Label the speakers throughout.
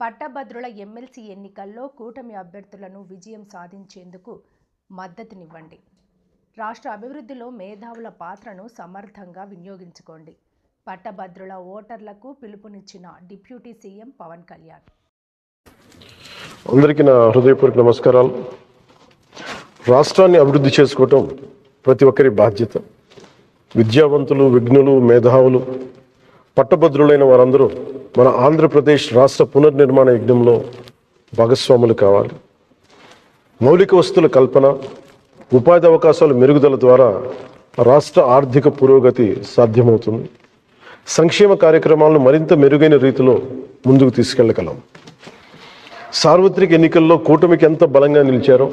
Speaker 1: పట్టభద్రుల ఎమ్మెల్సీ ఎన్నికల్లో కూటమి అభ్యర్థులను విజయం సాధించేందుకు మద్దతునివ్వండి. రాష్ట్ర అభివృద్ధిలో మేధావుల పాత్రను సమర్థంగా వినియోగించుకోండి. పట్టభద్రుల ఓటర్లకు పిలుపునిచ్చిన డిప్యూటీ సీఎం పవన్ కళ్యాణ్.
Speaker 2: అందరికీ నా హృదయపూర్వక నమస్కారాలు. రాష్ట్రాన్ని అభివృద్ధి చేసుకోవటం ప్రతి ఒక్కరి బాధ్యత. విద్యావంతులు విఘ్నులు మేధావులు పట్టభద్రులైన వారందరూ మన ఆంధ్రప్రదేశ్ రాష్ట్ర పునర్నిర్మాణ యజ్ఞంలో భాగస్వాములు కావాలి. మౌలిక వస్తువుల కల్పన ఉపాధి అవకాశాలు మెరుగుదల ద్వారా రాష్ట్ర ఆర్థిక పురోగతి సాధ్యమవుతుంది. సంక్షేమ కార్యక్రమాలను మరింత మెరుగైన రీతిలో ముందుకు తీసుకెళ్ళగలం సార్వత్రిక ఎన్నికల్లో కూటమికి ఎంత బలంగా నిలిచారో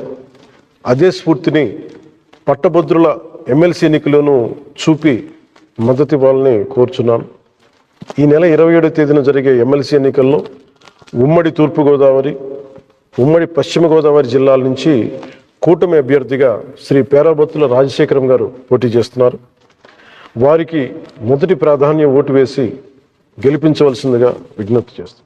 Speaker 2: అదే స్ఫూర్తిని పట్టభద్రుల ఎమ్మెల్సీ ఎన్నికలోనూ చూపి మద్దతు ఇవ్వాలని కోరుచున్నాను. ఈ నెల ఇరవై ఏడో తేదీన జరిగే ఎమ్మెల్సీ ఎన్నికల్లో ఉమ్మడి తూర్పుగోదావరి ఉమ్మడి పశ్చిమ గోదావరి జిల్లాల నుంచి కూటమి అభ్యర్థిగా శ్రీ పేరాబత్తుల రాజశేఖరం గారు పోటీ చేస్తున్నారు. వారికి మొదటి ప్రాధాన్యం ఓటు వేసి గెలిపించవలసిందిగా విజ్ఞప్తి చేస్తున్నారు.